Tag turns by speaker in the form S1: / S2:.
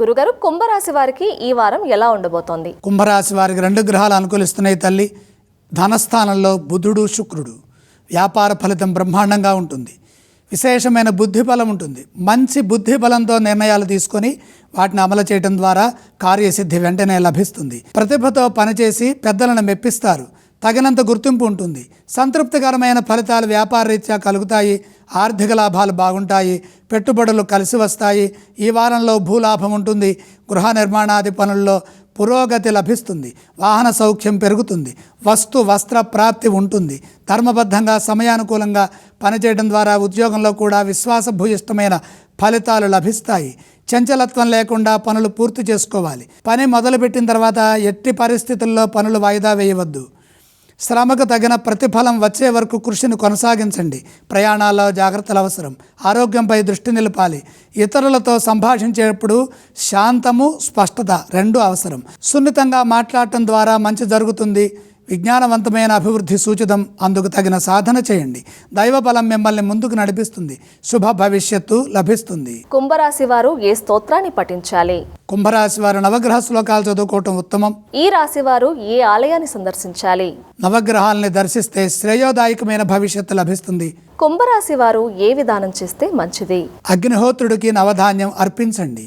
S1: గురుగారు కుంభరాశి వారికి ఈ వారం ఎలా ఉండబోతోంది?
S2: కుంభరాశి వారికి రెండు గ్రహాలు అనుకూలిస్తున్నాయి తల్లి. ధనస్థానంలో బుధుడు శుక్రుడు. వ్యాపార ఫలితం బ్రహ్మాండంగా ఉంటుంది. విశేషమైన బుద్ధి బలం ఉంటుంది. మంచి బుద్ధి బలంతో నిర్ణయాలు తీసుకొని వాటిని అమలు చేయడం ద్వారా కార్యసిద్ధి వెంటనే లభిస్తుంది. ప్రతిభతో పనిచేసి పెద్దలను మెప్పిస్తారు. తగినంత గుర్తింపు ఉంటుంది. సంతృప్తికరమైన ఫలితాలు వ్యాపార రీత్యా కలుగుతాయి. ఆర్థిక లాభాలు బాగుంటాయి. పెట్టుబడులు కలిసి వస్తాయి. ఈ వారంలో భూలాభం ఉంటుంది. గృహ నిర్మాణాది పనుల్లో పురోగతి లభిస్తుంది. వాహన సౌఖ్యం పెరుగుతుంది. వస్తు వస్త్ర ప్రాప్తి ఉంటుంది. ధర్మబద్ధంగా సమయానుకూలంగా పనిచేయడం ద్వారా ఉద్యోగంలో కూడా విశ్వాసభూయిష్టమైన ఫలితాలు లభిస్తాయి. చంచలత్వం లేకుండా పనులు పూర్తి చేసుకోవాలి. పని మొదలుపెట్టిన తర్వాత ఎట్టి పరిస్థితుల్లో పనులు వాయిదా వేయవద్దు. శ్రమకు తగిన ప్రతిఫలం వచ్చే వరకు కృషిని కొనసాగించండి. ప్రయాణాల్లో జాగ్రత్తలు అవసరం. ఆరోగ్యంపై దృష్టి నిలపాలి. ఇతరులతో సంభాషించేటప్పుడు శాంతము స్పష్టత రెండు అవసరం. సున్నితంగా మాట్లాడటం ద్వారా మంచి జరుగుతుంది. విజ్ఞానవంతమైన అభివృద్ధి సూచితం అందుకు తగిన సాధన చేయండి. దైవ బలం మిమ్మల్ని ముందుకు నడిపిస్తుంది. శుభ భవిష్యత్తు లభిస్తుంది.
S1: కుంభరాశి వారు ఏ స్తోత్రాన్ని పఠించాలి?
S2: కుంభరాశి వారు నవగ్రహ శ్లోకాలు చదువుకోవటం ఉత్తమం.
S1: ఈ రాశి వారు ఏ ఆలయాన్ని సందర్శించాలి?
S2: నవగ్రహాలని దర్శిస్తే శ్రేయోదాయకమైన భవిష్యత్తు లభిస్తుంది.
S1: కుంభరాశి వారు ఏ విధానం చేస్తే మంచిది?
S2: అగ్నిహోత్రుడికి నవధాన్యం అర్పించండి.